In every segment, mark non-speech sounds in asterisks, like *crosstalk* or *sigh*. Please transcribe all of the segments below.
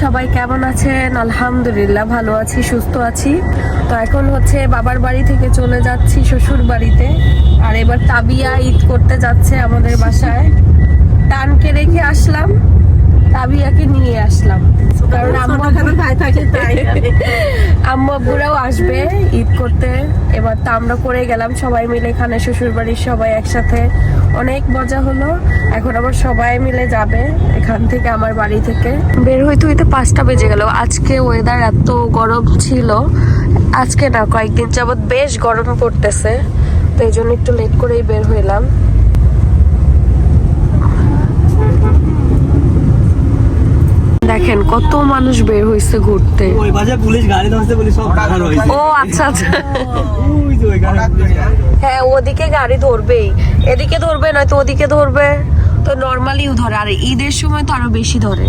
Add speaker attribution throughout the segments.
Speaker 1: সবাই কেমন আছেন? আলহামদুলিল্লাহ, ভালো আছি, সুস্থ আছি। তো এখন হচ্ছে বাবার বাড়ি থেকে চলে যাচ্ছি শ্বশুর বাড়িতে। আর এবার তাবিয়া ঈদ করতে যাচ্ছে আমাদের বাসায়। টানকে রেখে আসলাম। তাবিয়াকে নিয়ে আসলাম। কারণ আম্মু আম্মু আব্বুরাও আসবে ঈদ করতে। এবার তো আমরা করে গেলাম সবাই মিলে এখানে শ্বশুর বাড়ির সবাই একসাথে। অনেক মজা হলো। এখন আবার সবাই মিলে যাবে এখান থেকে আমার বাড়ি থেকে। বের হইতে হইতে পাঁচটা বেজে গেল। আজকে ওয়েদার এত গরম ছিল। আজকে না কয়েকদিন যাবত বেশ গরম পড়তেছে। তো এই জন্য একটু লেট করেই বের হইলাম। দেখেন কত মানুষ বের হয়েছে ঘুরতে।
Speaker 2: ওই পাশে পুলিশ গাড়ি ধরছে বলে সব
Speaker 1: ও আচ্ছা আচ্ছা। হ্যাঁ ওদিকে গাড়ি ধরবেই। এদিকে ধরবে নয়তো ওদিকে ধরবে। তো নর্মালিও ধরে আর ঈদের সময় তো আরও বেশি ধরে।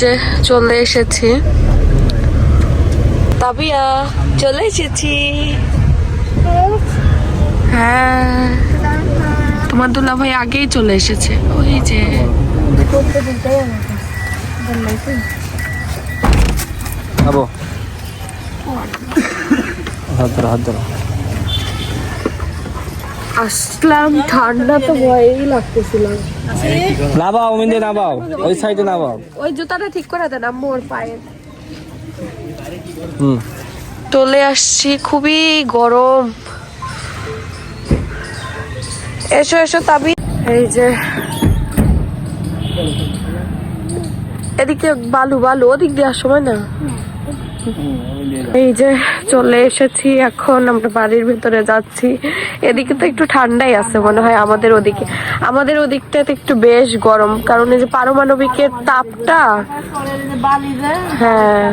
Speaker 1: যে চলে এসেছি। তাবিয়া। চলে এসেছি। হ্যাঁ। তোমার দুলা ভাই আগেই চলে এসেছে। ওই যে
Speaker 2: আবো হাত ধরো হাত ধরো।
Speaker 1: আসলাম ঠান্ডা তো ভয়ই লাগতেছিল।
Speaker 2: নাবাও মিন্দে নাবাও ওই সাইডে নাবাও
Speaker 1: ওই জুতাটা ঠিক করে দেন আম্মু ওর পায়ে।
Speaker 2: হুম।
Speaker 1: চলে আসছি খুবই গরম। এসো এসো তাবি এই যে এদিকে বালু বালু ওদিক দেওয়ার সময় না? এই যে চলে এসেছি এখন আমরা বাড়ির ভিতরে যাচ্ছি। এদিকে তো একটু ঠান্ডাই আছে মনে হয় আমাদের ওদিকে। আমাদের ওদিকটাতে একটু বেশ গরম কারণ এই যে পারমাণবিকের তাপটা হ্যাঁ।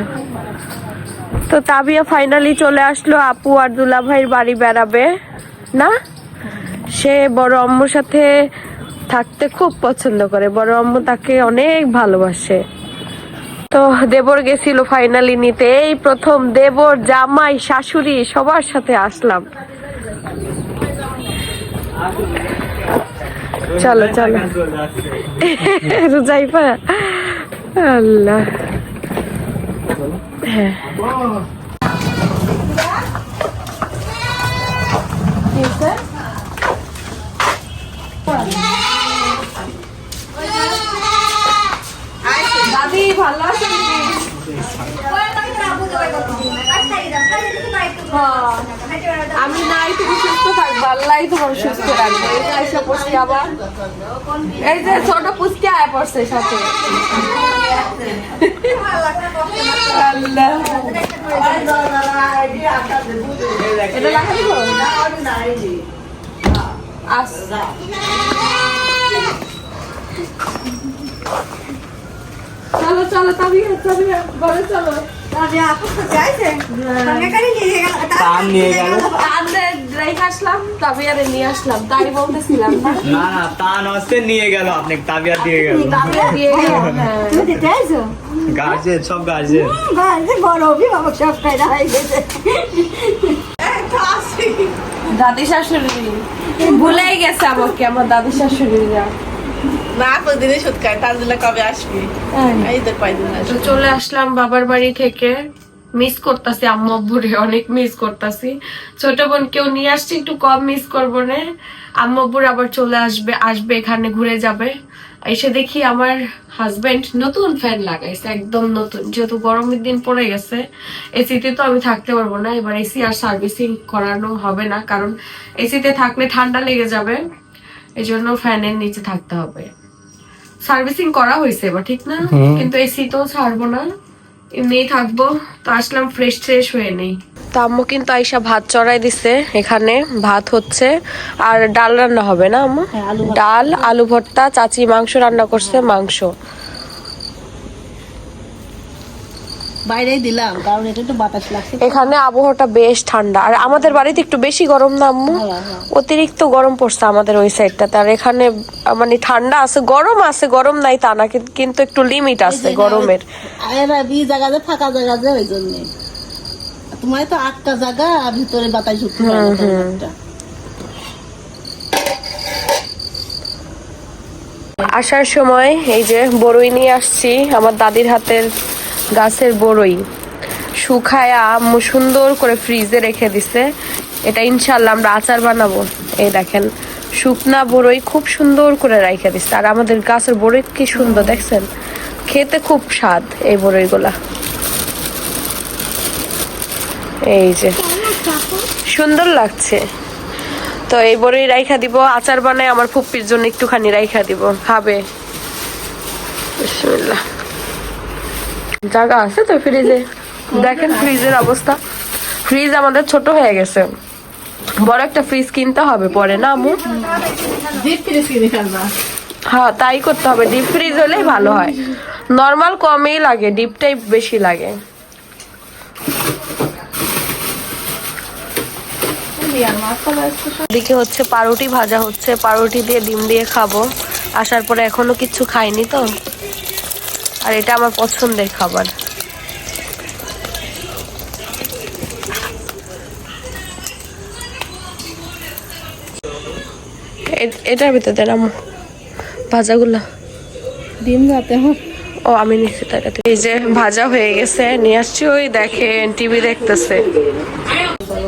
Speaker 1: তো তাবিয়া ফাইনালি চলে আসলো আপু আর দুলা ভাইয়ের বাড়ি বেড়াবে, না? সে বড় আম্মুর সাথে থাকতে খুব পছন্দ করে। বড় আম্মু তাকে অনেক ভালোবাসে। তো দেবর গেছিল ফাইনালি নিতে। এই প্রথম দেবর, জামাই, শাশুড়ি সবার সাথে আসলাম। চলো চলো। *laughs* রোজাইফা, আল্লাহ। হ্যাঁ দাদি ভালো আছেন আমি নাই তুমি সুস্থ থাকব আল্লাহ তোমার সুস্থ রাখবে যে এসে পড়ছি আবার। এই যে ছোট পুচকি আয় পড়ছে সাথে। এটা আচ্ছা। চলো চলো তবে তবে ঘরে চলো।
Speaker 2: পান নিয়ে গেল?
Speaker 1: আনলে রেখে আসলাম তবে আরে নিয়ে আসলাম। তাই বলতেছিলাম না
Speaker 2: না পান নিয়ে গেল আপনি তাবিয়া দিয়ে গেল।
Speaker 1: তবে দিয়ে গেল হ্যাঁ
Speaker 2: গার্জেন সব গার্জেন।
Speaker 1: দাদি শাশুড়ি। ভুলেই গেছে আমাকে আমার দাদি শাশুড়িরা।
Speaker 3: না প্রতিদিনই সুদ খায় তাজুল্লাহ কবে আসবি? এই তো কয়দিন আসবি।
Speaker 1: চলে আসলাম বাবার বাড়ি থেকে। মিস করতেছি আম্মু আব্বুরে অনেক মিস করতেছি। ছোট বোন কেউ নিয়ে আসছি একটু কম মিস করব না। আম্মু আব্বুর আবার চলে আসবে আসবে এখানে ঘুরে যাবে। এসে দেখি আমার হাজবেন্ড নতুন ফ্যান লাগাইছে একদম নতুন। যেহেতু গরমের দিন পড়ে গেছে এসিতে তো আমি থাকতে পারব না। এবার এসি আর সার্ভিসিং করানো হবে না কারণ এসিতে থাকলে ঠান্ডা লেগে যাবে। এই জন্য ফ্যানের নিচে থাকতে হবে। সার্ভিসিং করা হয়েছে এবার ঠিক না? কিন্তু এসি তো ছাড়বো না। এমনিই থাকব। তো আসলাম ফ্রেশ ফ্রেশ হয়ে নেই। তো আম্মু কিন্তু আইসা ভাত চড়াই দিছে এখানে। ভাত হচ্ছে। আর ডাল রান্না হবে না আম্মু? ডাল আলু ভর্তা চাচি মাংস রান্না করছে মাংস।
Speaker 3: বাইরেই দিলাম কারণ এটা একটু বাতাস লাগছে।
Speaker 1: এখানে আবহাওয়াটা বেশ ঠান্ডা। আর আমাদের বাড়িতে একটু বেশি গরম না আম্মু? অতিরিক্ত গরম পড়ছে আমাদের ওই সাইডটাতে। আর এখানে মানে ঠান্ডা আছে গরম আছে গরম নাই তা না কিন্তু একটু লিমিট আছে গরমের।
Speaker 3: জায়গাতে ফাঁকা জায়গাতে ওই জন্য। তোমার তো আটটা জায়গা ভিতরে বাতাস ঢুকতে পারে।
Speaker 1: আসার সময় এই যে বড়ই নিয়ে আসছি আমার দাদির হাতের গাছের বড়ই। শুকায়া আম্মু সুন্দর করে ফ্রিজে রেখে দিছে। এটা ইনশাল্লাহ আমরা আচার বানাবো। এই দেখেন, শুকনা বড়ই খুব সুন্দর করে রেখে দিছে। আর আমাদের গাছের বড়ই কি সুন্দর, দেখছেন? খেতে খুব স্বাদ এই বড়ইগুলা। এই যে, সুন্দর লাগছে। তো এই বড়ই রাইখা দিব, আচার বানায় আমার ফুপ্পির জন্য একটুখানি রাইখা দিব। খাবে? বিসমিল্লাহ। জায়গা আছে তো ফ্রিজে দেখেন ফ্রিজের অবস্থা। ফ্রিজ আমাদের ছোট হয়ে গেছে। বড় একটা ফ্রিজ কিনতে হবে পরে না আমু
Speaker 3: ডিপ
Speaker 1: হ্যাঁ তাই করতে হবে। ডিপ ফ্রিজ হলেই ভালো হয়। নর্মাল কমই লাগে ডিপটাই বেশি লাগে। এদিকে হচ্ছে পাউরুটি ভাজা হচ্ছে। পাউরুটি দিয়ে ডিম দিয়ে খাব। আসার পরে এখনও কিছু খাইনি তো। আর এটা আমার পছন্দের খাবার। এটার ভিতরে দেন ভাজাগুলা।
Speaker 3: ডিম রাতে
Speaker 1: ও আমি নিচ্ছি টাকাতে এই যে ভাজা হয়ে গেছে নিয়ে আসছি ওই দেখেন টিভি দেখতেছে।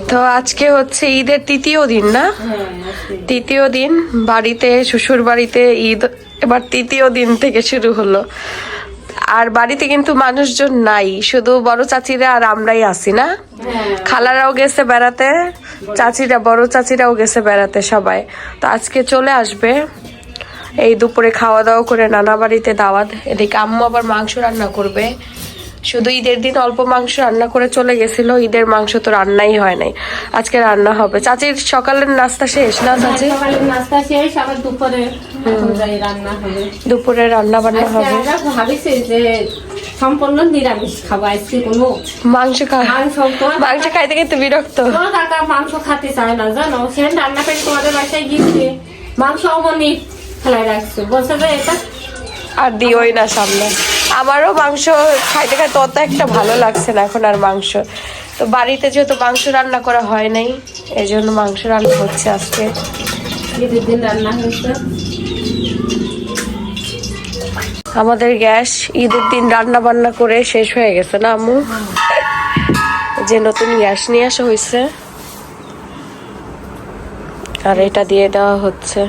Speaker 1: তো আজকে হচ্ছে ঈদের তৃতীয় দিন না? তৃতীয় দিন বাড়িতে শ্বশুর বাড়িতে ঈদ এবার তৃতীয় দিন থেকে শুরু হলো। আর বাড়িতে কিন্তু মানুষজন নাই। শুধু বড় চাচিরা আর আমরাই আছি, না? খালারাও গেছে বেড়াতে, চাচিরা, বড় চাচিরাও গেছে বেড়াতে সবাই। তো আজকে চলে আসবে। এই দুপুরে খাওয়া দাওয়া করে নানা বাড়িতে দাওয়াত। এদিকে আম্মু আবার মাংস রান্না করবে। শুধু ঈদের দিন অল্প মাংস রান্না করে চলে গেছিল ঈদের মাংস তো রান্নাই হয় নাই। আজকে রান্না হবে। চাচির সকালের নাস্তা শেষ না চাচি?
Speaker 4: সকালের নাস্তা শেষ আবার দুপুরে রান্না হবে।
Speaker 1: দুপুরে রান্না বান্না হবে?
Speaker 4: ভাবিছি যে সম্পূর্ণ নিরামিষ খাব আজকে কোনো
Speaker 1: মাংস
Speaker 4: মাংস
Speaker 1: খাইতে খাইতে বিরক্ত।
Speaker 4: কাকা মাংস খেতে চায় না জানো? সে রান্না করে তোমাদের বাসায় গিয়েছে। মাংস অমনি ফেলাই রাখছে। বলছে যে এটা
Speaker 1: আর দিওই না সামনে। আমারও মাংস খাইতে খাইতে অত একটা ভালো লাগছে না এখন আর মাংস। তো বাড়িতে যেহেতু মাংস রান্না করা হয় নাই এই জন্য মাংস রান্না হচ্ছে আজকে।
Speaker 4: ঈদের দিন রান্না হয়েছে।
Speaker 1: আমাদের গ্যাস ঈদের দিন রান্না বান্না করে শেষ হয়ে গেছে না আম্মু? যে নতুন গ্যাস নিয়ে আসা হয়েছে আর এটা দিয়ে দেওয়া হচ্ছে।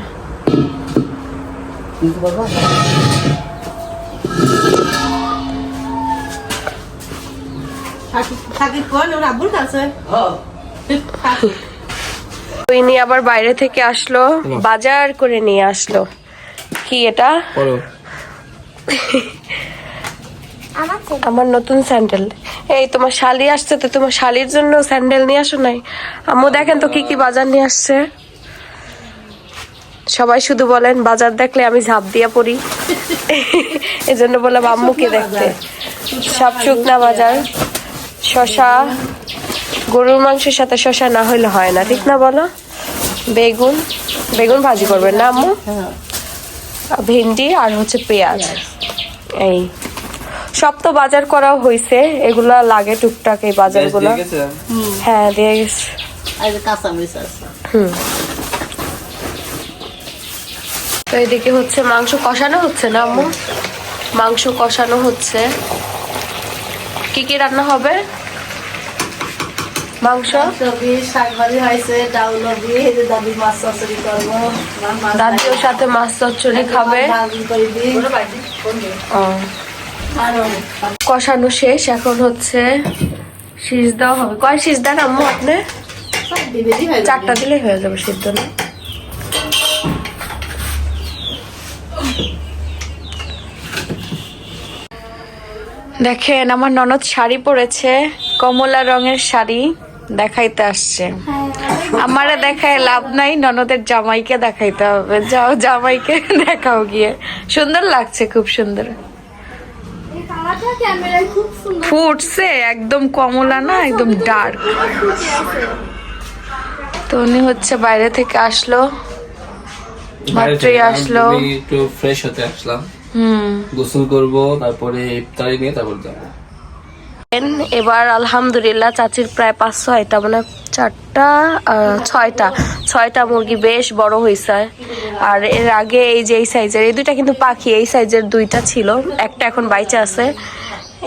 Speaker 3: থাকি কোন? ওর আব্বুর কাছে?
Speaker 1: ওই নিয়ে আবার বাইরে থেকে আসলো বাজার করে নিয়ে আসলো। কি এটা? আমার নতুন স্যান্ডেল। এই তোমার শালি আসছে তো তোমার শালির জন্য স্যান্ডেল নিয়ে আসো নাই? আম্মু দেখেন তো কি কি বাজার নিয়ে আসছে। সবাই শুধু বলেন বাজার দেখলে আমি ঝাঁপ দিয়া পড়ি। *laughs* এজন্য বললাম আম্মুকে দেখতে? সব শুকনা বাজার। শশা গরুর মাংসের সাথে শশা না হইলে হয় না ঠিক না বলো? বেগুন বেগুন ভাজি করবেন না আম্মু? আর ভেন্ডি আর হচ্ছে পেঁয়াজ। এই। সব তো বাজার করা হয়েছে এগুলা লাগে টুকটাক এই বাজারগুলো। হ্যাঁ দিয়ে গেছে। হুম। তো এদিকে হচ্ছে মাংস কষানো হচ্ছে না আম্মু? মাংস কষানো হচ্ছে। কি কি রান্না হবে? মাংস?
Speaker 3: হয়েছে ডাউল দাদি মাছ চচড়ি করব।
Speaker 1: দাদিও সাথে মাছ চচ্চড়ি খাবে। কষানো শেষ এখন হচ্ছে শীষ দেওয়া হবে। কয় শীষ? দেন আম্মু আপনি। চারটা দিলেই হয়ে যাবে সিদ্ধ না? দেখেন আমার ননদ শাড়ি পরেছে কমলা রঙের শাড়ি। দেখাইতে আসছে। আমারে দেখায় লাভ নাই ননদের জামাইকে দেখাইতে হবে। যাও জামাইকে *laughs* দেখাও গিয়ে। সুন্দর লাগছে খুব সুন্দর। ফুটছে একদম কমলা না একদম ডার্ক তো উনি হচ্ছে বাইরে থেকে আসলো। মাত্রই আসলো।
Speaker 2: একটু ফ্রেশ হতে আসলাম।
Speaker 1: হুম।
Speaker 2: গোসল করব তারপরে ইফতারি নিয়ে তারপর যাব।
Speaker 1: এবার আলহামদুলিল্লাহ চাচির প্রায় পাঁচ ছয়টা মানে চারটা ছয়টা। ছয়টা মুরগি বেশ বড় হয়েছে আর এর আগে এই যে এই সাইজের, এই দুইটা কিন্তু পাখি, এই সাইজের দুইটা ছিল। একটা এখন বাইচে আছে।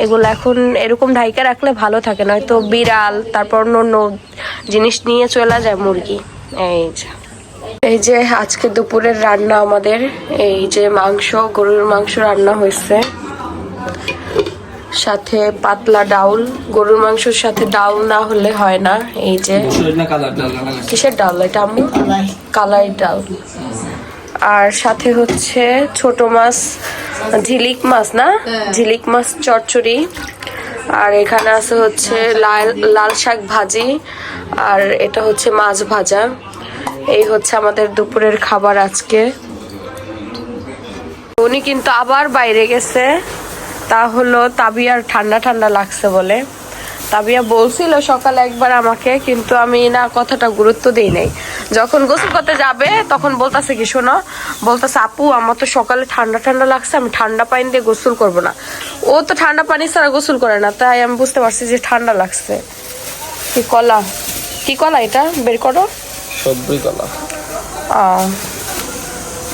Speaker 1: এগুলো এখন এরকম ঢাইকা রাখলে ভালো থাকে, নয়তো বিড়াল, তারপর অন্য অন্য জিনিস নিয়ে চলে যায় মুরগি। এই যে। এই যে আজকে দুপুরের রান্না আমাদের, এই যে মাংস, গরুর মাংস রান্না হয়েছে সাথে পাতলা ডাউল গরুর মাংসের সাথে ডাউল না হলে হয় না এই যে
Speaker 2: না ডাল
Speaker 1: কিসের ডাল এটা আম্মু? কালাই। ডাল। আর সাথে হচ্ছে ছোট মাছ ঝিলিক মাছ না? ঝিলিক মাছ চচ্চড়ি। আর এখানে আছে হচ্ছে লাল লাল শাক ভাজি। আর এটা হচ্ছে মাছ ভাজা। এই হচ্ছে আমাদের দুপুরের খাবার আজকে। উনি কিন্তু আবার বাইরে গেছে। তা হলো তাবিয়ার ঠান্ডা ঠান্ডা লাগছে বলে। তাবিয়া বলছিল সকালে একবার আমাকে কিন্তু আমি না কথাটা গুরুত্ব দিই নাই। যখন গোসল করতে যাবে তখন বলতাছে কি শোনো বলতাছে আপু আমার তো সকালে ঠান্ডা ঠান্ডা লাগছে আমি ঠান্ডা পানি দিয়ে গোসল করব না। ও তো ঠান্ডা পানি ছাড়া গোসল করে না তাই আমি বুঝতে পারছি যে ঠান্ডা লাগছে। কি কলা? কি কলা এটা? বের করো।
Speaker 2: সবরি কলা।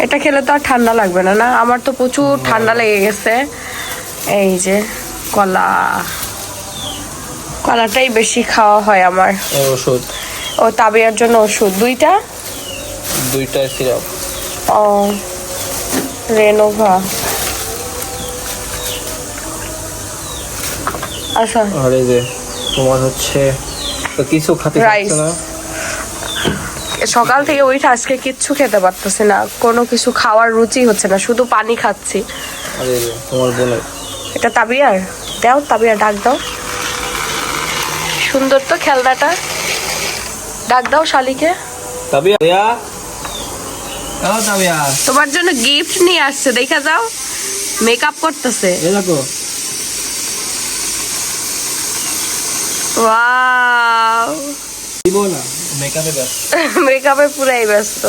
Speaker 1: এটা খেলে তো আর ঠান্ডা লাগবে না না? আমার তো প্রচুর ঠান্ডা লেগে গেছে। এই যে কলা। কলাটাই বেশি খাওয়া হয় আমার।
Speaker 2: ওষুধ?
Speaker 1: ও তাবিয়ার জন্য ওষুধ। দুইটা?
Speaker 2: দুইটা সিরাপ।
Speaker 1: ও রেনোভা। আচ্ছা
Speaker 2: আর এই যে তোমার হচ্ছে তো কিছু খাতে. পারছ না?
Speaker 1: সকাল থেকে ওইটা আজকে কিচ্ছু খেতে পারতেছি না। কোনো কিছু খাওয়ার রুচি হচ্ছে না। শুধু পানি খাচ্ছি।
Speaker 2: আর তোমার বোনের।
Speaker 1: এটা তাবিয়ার। দাও তাবিয়ার ডাক দাও। সুন্দর তো খেলনাটা। ডাক দাও শালিকে।
Speaker 2: তাবিয়া। তাবিয়া? ও তাবিয়া।
Speaker 1: তোমার জন্য গিফট নিয়ে আসছে দেখা যাও। মেকআপ করতেছে।
Speaker 2: এ দেখো।
Speaker 1: ওয়াও
Speaker 2: দিব না মেকআপে ব্যস্ত। *laughs*
Speaker 1: মেকআপে পুরাই ব্যস্ত।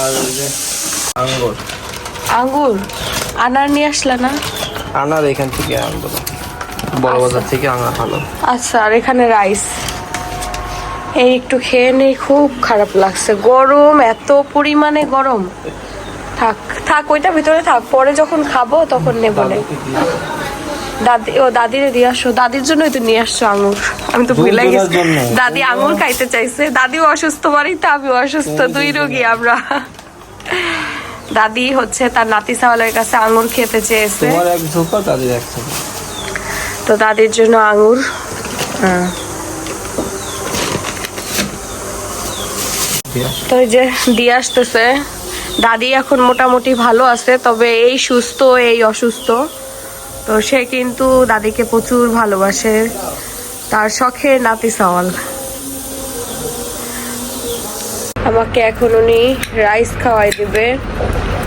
Speaker 2: আর এই যে আঙ্গুর।
Speaker 1: আঙ্গুর আনার নিয়ে আসলে না?
Speaker 2: আনার এখান থেকে আনব। বড় বাজার থেকে আনা ভালো।
Speaker 1: আচ্ছা আর এখানে রাইস। এই একটু খেয়ে নেই খুব খারাপ লাগছে। গরম এত পরিমাণে গরম। থাক থাক ওইটা ভিতরে থাক। পরে যখন খাব তখন নেব নে। দাদি ও দাদিরে দিয়ে আসো। দাদির জন্যই তো নিয়ে আসছো আঙুর। আমি তো ভুলে গেছি। দাদি আঙুর খাইতে চাইছে। দাদিও অসুস্থ বাড়িতে আমিও অসুস্থ। দুই রোগী আমরা। দাদি হচ্ছে তার নাতি সাওয়ালের কাছে আঙুর খেতে চেয়েছে।
Speaker 2: তোমার এক ঝোঁকা তাদের এক
Speaker 1: তো দাদির জন্য আঙুর। হ্যাঁ। তো এই যে দিয়ে আসতেছে। দাদি এখন মোটামুটি ভালো আছে তবে এই সুস্থ এই অসুস্থ। তো সে কিন্তু দাদিকে প্রচুর ভালোবাসে। তার শখের নাতি সওয়াল। আমাকে এখন উনি রাইস খাওয়াই দিবে।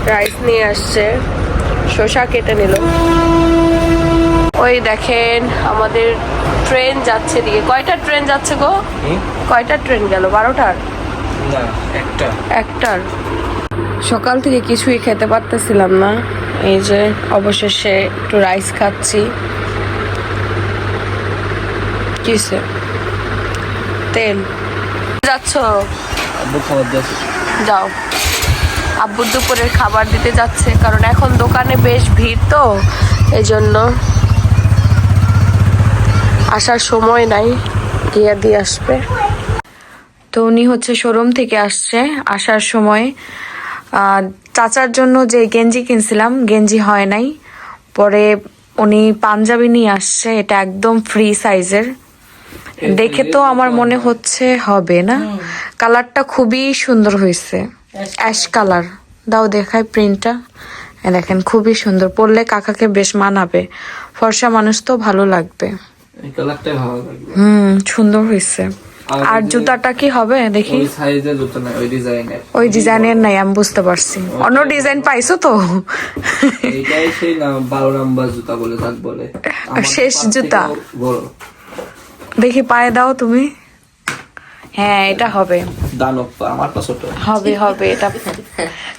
Speaker 1: রাইস নিয়ে আসছে। শসা কেটে নিল। ওই দেখেন আমাদের ট্রেন যাচ্ছে দিকে কয়টা ট্রেন যাচ্ছে গো? কয়টা ট্রেন গেল? বারোটার?
Speaker 2: একটা।
Speaker 1: একটার? সকাল থেকে কিছুই খেতে পারতেছিলাম না। এই যে অবশেষে একটু রাইস খাচ্ছি। কিসে? তেল। যাচ্ছ? যাও। আব্বুর দুপুরের খাবার দিতে যাচ্ছে কারণ এখন দোকানে বেশ ভিড় তো এই জন্য আসার সময় নাই গিয়ে দিয়ে আসবে। তো উনি হচ্ছে শোরুম থেকে আসছে আসার সময় চাচার জন্য যে গেঞ্জি কিনছিলাম গেঞ্জি হয় নাই পরে উনি পাঞ্জাবি নিয়ে আসছে এটা একদম ফ্রি সাইজের। দেখে তো আমার মনে হচ্ছে হবে না। কালারটা খুবই সুন্দর হয়েছে। অ্যাশ কালার দাও দেখায় প্রিন্টটা দেখেন খুবই সুন্দর। পরলে কাকাকে বেশ মানাবে। ফর্সা মানুষ তো ভালো লাগবে। হুম সুন্দর হয়েছে
Speaker 2: আর
Speaker 1: জুতাটা কি হবে? দেখি।
Speaker 2: ওই ডিজাইনের
Speaker 1: নাই আমি বুঝতে পারছি। অন্য ডিজাইন পাইছো তো? শেষ জুতা। দেখি পায়ে দাও তুমি।
Speaker 5: হ্যাঁ এটা হবে।
Speaker 2: দানব আমার পা ছোট।
Speaker 5: হবে হবে এটা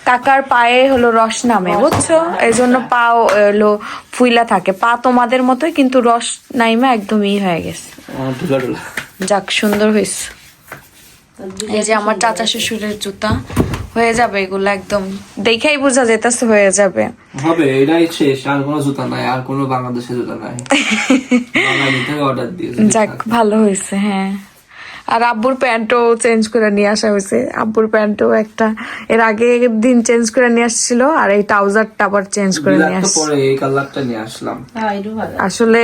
Speaker 5: কাকার পায়ে হলো রস নামে বুঝছ? এই জন্য পা হলো ফুইলা থাকে। পা তোমাদের মতোই কিন্তু রস নাইমা একদমই হয়ে গেছে। যাক সুন্দর হয়েছে। এই যে আমার চাচা শ্বশুরের জুতা হয়ে যাবে এগুলো একদম। দেখেই বোঝা যেতেছে হয়ে যাবে।
Speaker 2: হবে এটাই শেষ আর কোনো জুতা নাই আর কোনো বাংলাদেশে জুতা নাই। *laughs* অর্ডার
Speaker 5: যাক। ভালো হয়েছে হ্যাঁ। আর আব্বুর প্যান্টও চেঞ্জ করে নিয়ে আসা হয়েছে। আব্বুর প্যান্টও একটা এর আগে দিন চেঞ্জ করে নিয়ে আসছিল আর এই ট্রাউজারটা আবার চেঞ্জ করে নিয়ে
Speaker 2: বিলাত
Speaker 5: আসছে।
Speaker 2: পরে এই কালারটা নিয়ে আসলাম।
Speaker 5: আসলে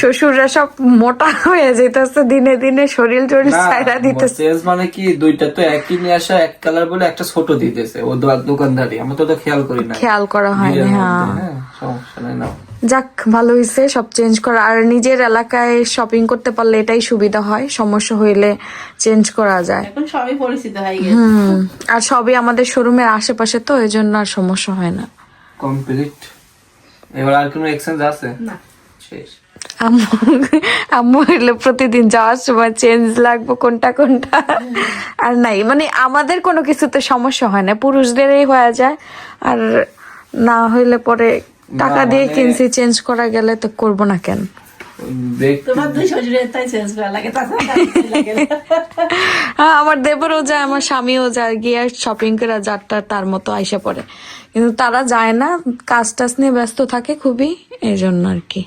Speaker 5: শ্বশুররা সব মোটা হয়ে যেতেছে দিনে দিনে শরীর টরিল সাইরা দিতেছে।
Speaker 2: চেঞ্জ মানে কি দুইটা তো একই নিয়ে আসা এক কালার বলে একটা ছোট দিতেছে। ও দোকানদারি আমরা তো খেয়াল করি না।
Speaker 5: খেয়াল করা হয়নি হ্যাঁ।
Speaker 2: হ্যাঁ সমস্যা নাই না।
Speaker 5: যাক ভালো হয়েছে সব চেঞ্জ করা। আর নিজের এলাকায় শপিং করতে পারলে এটাই সুবিধা হয় সমস্যা হইলে চেঞ্জ করা যায়।
Speaker 3: এখন সবই পরিচিত হয়ে গেছে।
Speaker 5: হুম আর সবই আমাদের শোরুমের আশেপাশে তো এই জন্য আর সমস্যা হয় না।
Speaker 2: কমপ্লিট এবার আর কোনো এক্সচেঞ্জ আছে?
Speaker 3: না।
Speaker 2: শেষ।
Speaker 5: আম্মু আম্মু হইলে প্রতিদিন যাওয়ার সময় চেঞ্জ লাগবে কোনটা কোনটা। আর নাই মানে আমাদের কোনো কিছুতে সমস্যা হয় না পুরুষদেরই হয়ে যায়। আর না হইলে পরে টাকা দিয়ে
Speaker 2: মানে-
Speaker 5: কিনছি চেঞ্জ করা গেলে তো করব না কেন। *laughs* হ্যাঁ আমার দেবরও যায় আমার স্বামীও যায় গিয়ে শপিং করে যারটা তার মতো আইসা পড়ে। কিন্তু তারা যায় না কাজ টাজ নিয়ে ব্যস্ত থাকে খুবই এই জন্য আর কি।